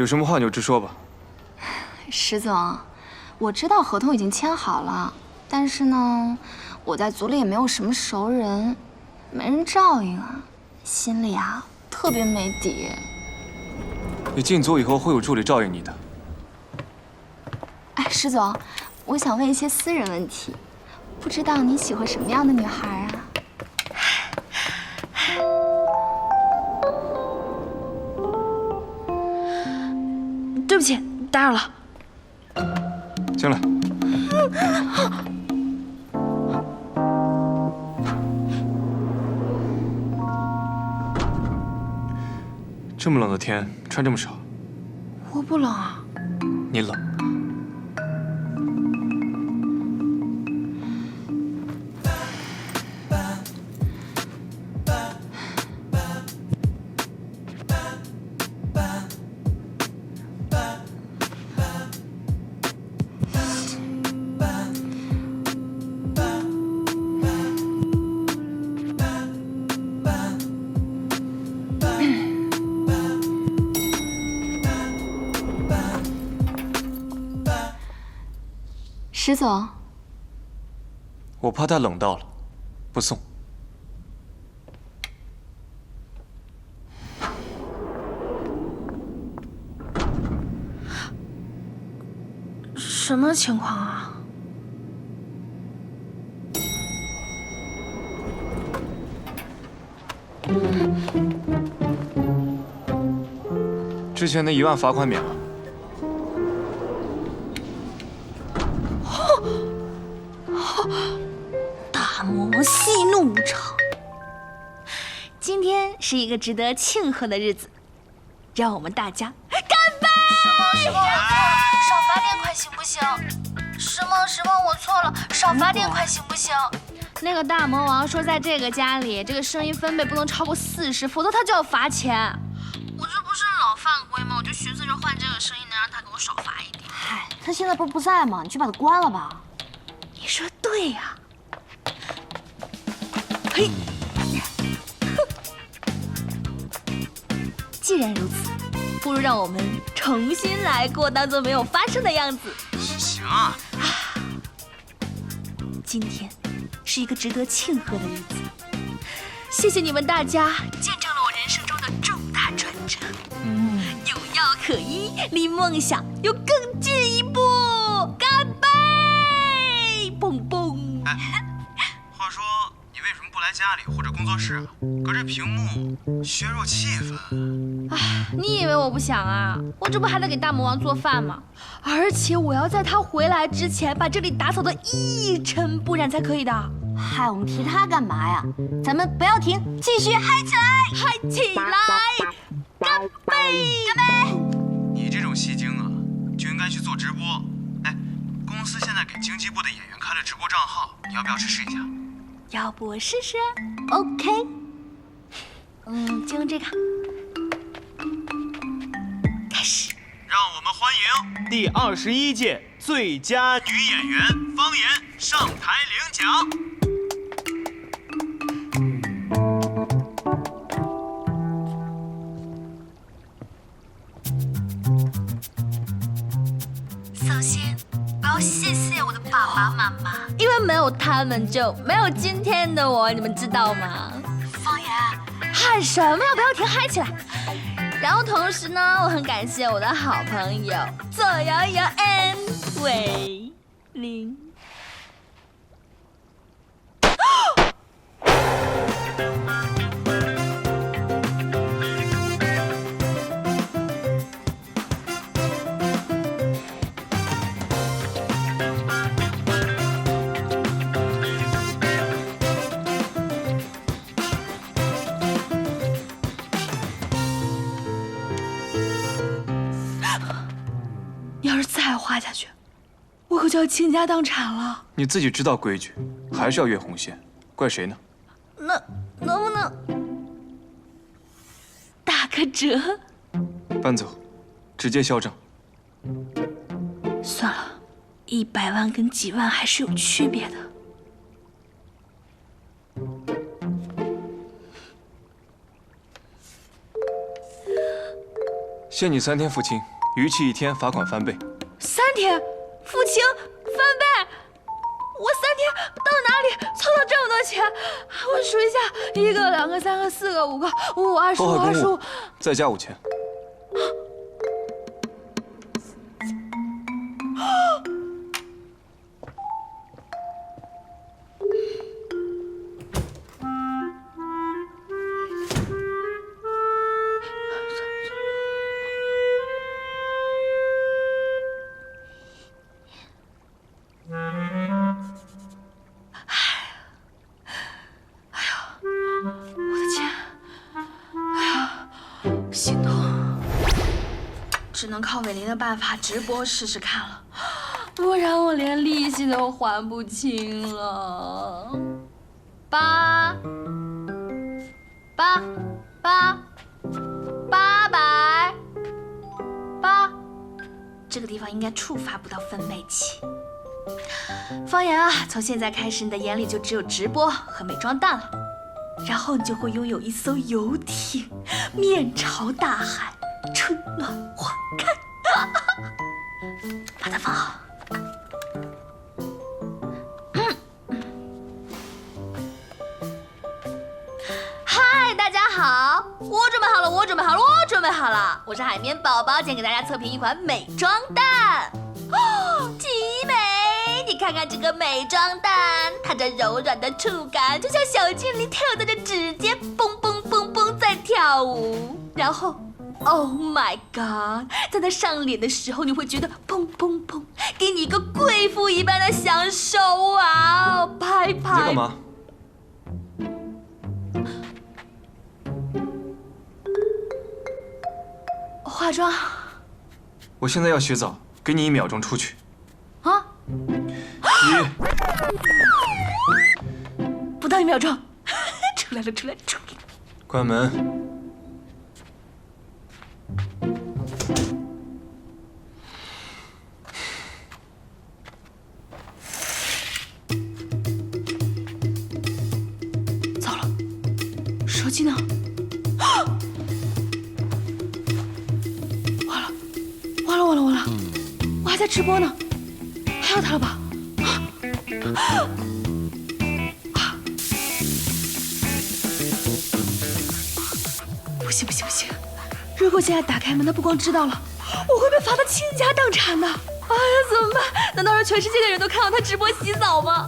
有什么话你就直说吧。石总，我知道合同已经签好了，但是呢，我在组里也没有什么熟人，没人照应啊，心里啊特别没底。你进组以后会有助理照应你的。哎，石总，我想问一些私人问题，不知道你喜欢什么样的女孩不起，打扰了。进来。这么冷的天，穿这么少。我不冷啊。你冷。石总，我怕他冷到了，不送。什么情况啊？之前那一万罚款免了。大魔王息怒无常。今天是一个值得庆贺的日子，让我们大家干杯！什么什么？少罚点款行不行？什么什么？我错了，少罚点款行不行？那个大魔王说，在这个家里，这个声音分贝不能超过四十，否则他就要罚钱。我这不是老犯规吗？我就寻思着换这个声音能让他给我少罚一点。嗨，他现在不是不在吗？你去把他关了吧。对呀。嘿，既然如此，不如让我们重新来过，当做没有发生的样子。行啊。今天是一个值得庆贺的日子，谢谢你们大家，见证了我人生中的重大转折。嗯，有药可医，离梦想又更进一步。不来家里或者工作室啊？隔着屏幕削弱气氛。哎，你以为我不想啊？我这不还得给大魔王做饭吗？而且我要在他回来之前把这里打扫得一尘不染才可以的。嗨，我们提他干嘛呀？咱们不要停，继续嗨起来，嗨起来！干杯！干杯！你这种戏精啊，就应该去做直播。哎，公司现在给经济部的演员开了直播账号，你要不要去试一下？要不我试试？OK。嗯，就用这个。开始。让我们欢迎第二十一届最佳女演员方言上台领奖。首先，我要谢谢我的爸爸妈妈，因为没有他们，就没有今天的我，你们知道吗？方言。喊什么呀？不要停，嗨起来！然后同时呢，我很感谢我的好朋友左摇摇 and 伟林。就要倾家荡产了。你自己知道规矩，还是要越红线，怪谁呢？那能不能打个折？搬走，直接销账。算了，一百万跟几万还是有区别的。限你三天付清，逾期一天罚款翻倍。三天，付清翻倍。我三天到哪里凑到这么多钱？我数一下，一个、两个、三个、四个、五个，五五二十五，二十五。再加五千。只能靠伟林的办法直播试试看了，不然我连利息都还不清了。八八八八百。八，这个地方应该触发不到分贝器。方言啊，从现在开始，你的眼里就只有直播和美妆蛋了。然后你就会拥有一艘游艇，面朝大海，春暖花开。把它放好。嗨，大家好，我准备好了，我准备好了，我准备好了。我是海绵宝宝，今天给大家测评一款美妆蛋。哦，极美！你看看这个美妆蛋，它这柔软的触感，就像小精灵跳动着指尖，蹦蹦蹦蹦在跳舞。然后，Oh my God，在他上脸的时候，你会觉得砰砰砰，给你一个贵妇一般的享受啊！拍你拍。在干嘛？化妆我现在要洗澡，给你一秒钟出去。啊？一，不到一秒钟，出来了，出来，出来。关门。糟了，手机呢？完了，完了，完了，完了！我还在直播呢，还有他了吧？啊不行不行不行！如果现在打开门，他不光知道了，我会被罚得倾家荡产的。哎呀，怎么办？难道让全世界的人都看到他直播洗澡吗？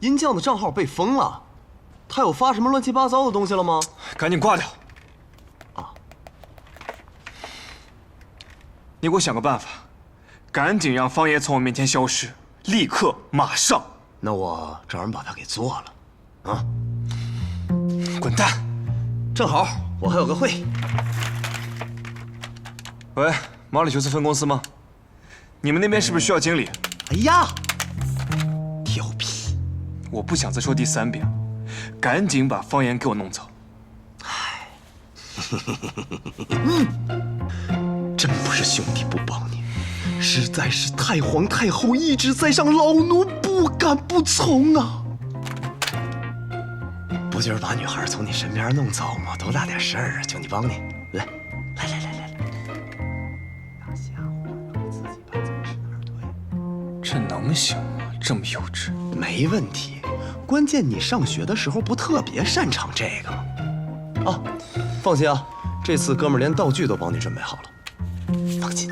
银匠的账号被封了，他有发什么乱七八糟的东西了吗？赶紧挂掉！啊！你给我想个办法，赶紧让方爷从我面前消失，立刻，马上！那我找人把他给做了。啊，滚蛋！正好我还有个会。喂，毛里求斯分公司吗？你们那边是不是需要经理？哎呀！我不想再说第三遍，赶紧把方言给我弄走。唉真不是兄弟不帮你，实在是太皇太后一直在上，老奴不敢不从啊。不就是把女孩从你身边弄走吗？多大点事儿啊！求你帮你，来，来来来来来。这能行吗？这么幼稚。没问题，关键你上学的时候不特别擅长这个吗？啊，放心啊，这次哥们连道具都帮你准备好了，放心。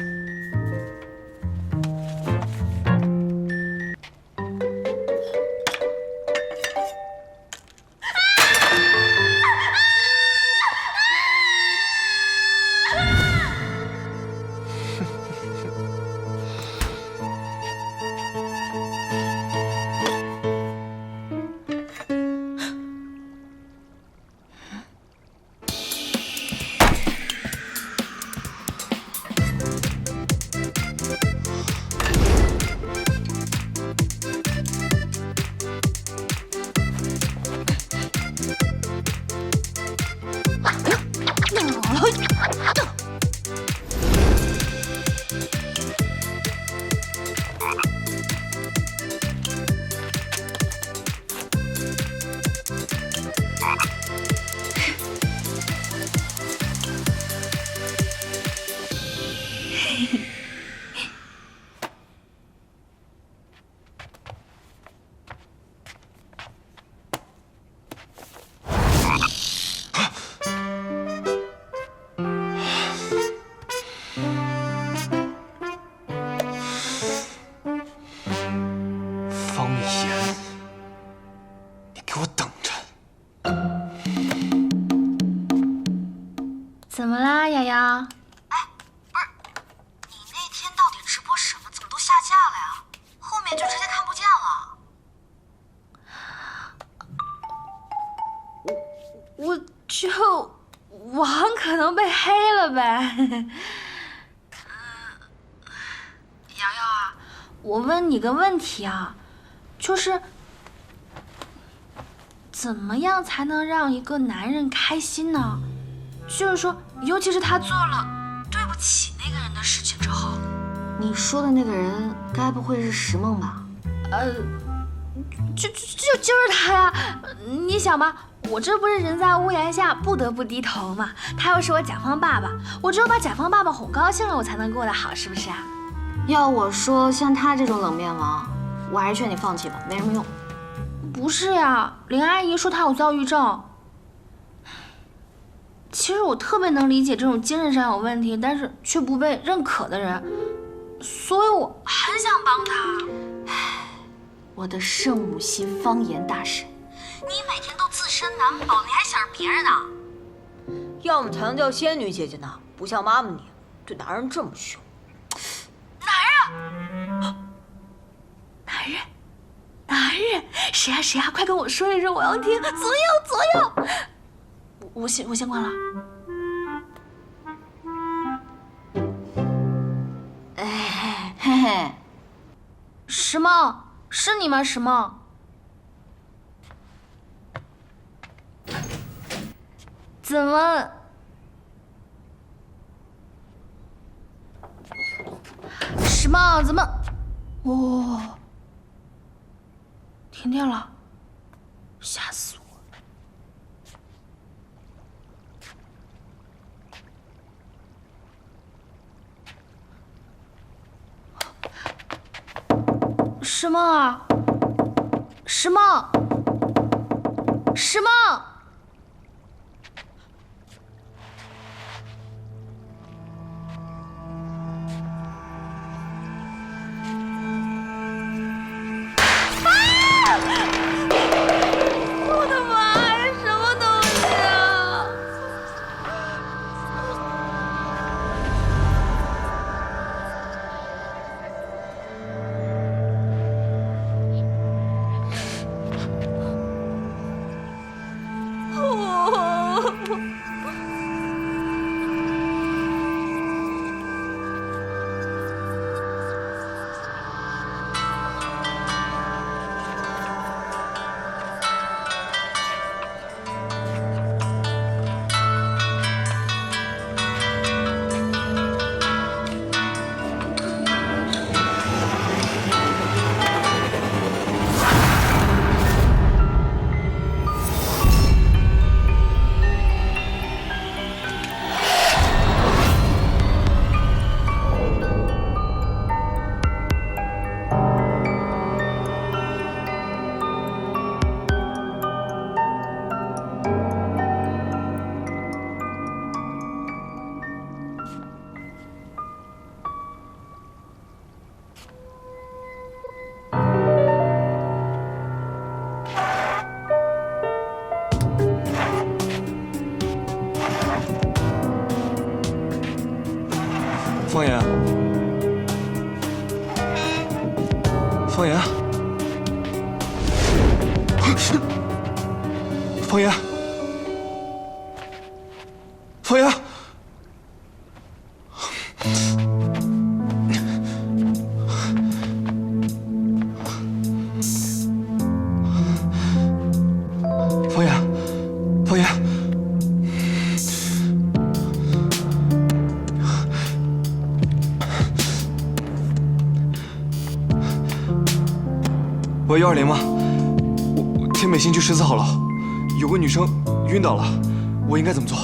我就网可能被黑了呗。瑶瑶啊，我问你个问题啊，就是怎么样才能让一个男人开心呢？就是说，尤其是他做了对不起那个人的事情之后，你说的那个人，该不会是石梦吧？呃，就就就就是他呀！你想吧，我这不是人在屋檐下不得不低头吗。他又是我甲方爸爸，我只有把甲方爸爸哄高兴了，我才能过得好，是不是啊？要我说，像他这种冷面王，我还是劝你放弃吧，没什么用。不是呀，林阿姨说他有躁郁症。其实我特别能理解这种精神上有问题，但是却不被认可的人，所以我很想帮他。我的圣母心方言大神，你每天都自身难保，你还想着别人呢？要么才能叫仙女姐姐呢，不像妈妈你对男人这么凶。男人，男人，男人谁呀谁呀？快跟我说一声，我要听。左右左右，我我先我先关了。哎嘿嘿，石梦，是你吗？石梦，怎么？石梦怎么？哦，停电了，吓死我了！石梦啊，石梦，石梦。方言，方言。方言，方言，喂，幺二零吗？十四号楼，有个女生晕倒了，我应该怎么做？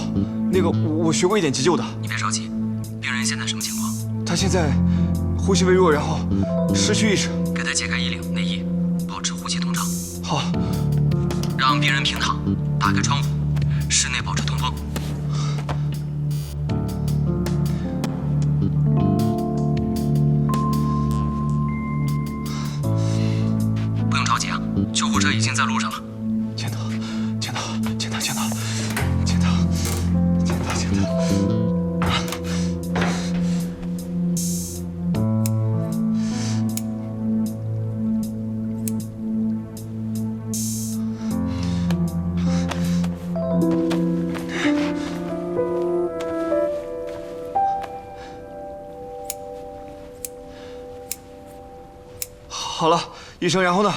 那个我我学过一点急救的，你别着急，病人现在什么情况？她现在呼吸微弱，然后失去意识。给他解开衣领、内衣，保持呼吸通畅，好，让病人平躺，打开窗户，室内保持通风。不用着急啊，救护车已经在路上了。医生，然后呢？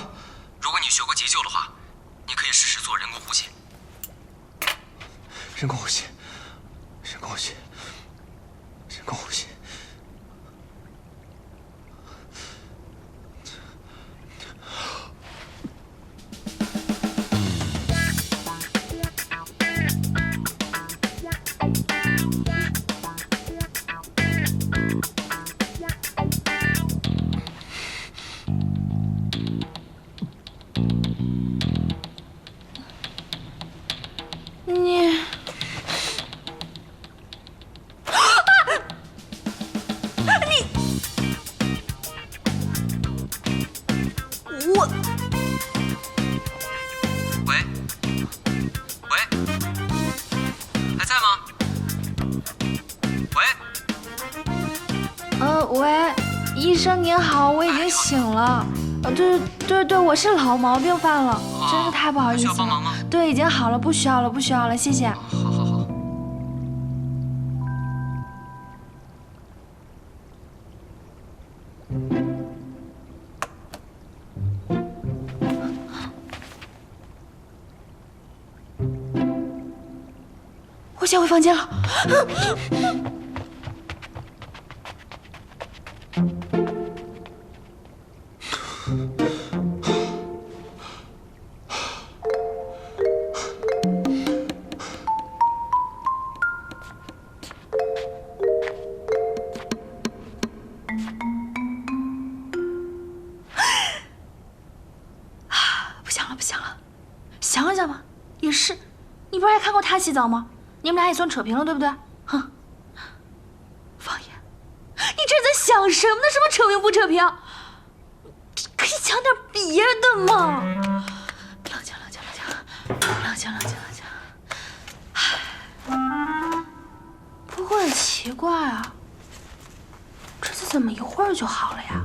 醒了。呃，对对对，我是老毛病犯了，真是太不好意思需要帮忙了。吗？对，已经好了，不需要了，不需要了，谢谢。好好好。我先回房间了。不他洗澡吗？你们俩也算扯平了，对不对？哼，方言，你这在想什么呢？什么扯平不扯平？可以讲点别的吗！冷静，冷静，冷静，冷静，冷静，冷静。唉，不过很奇怪啊，这次怎么一会儿就好了呀？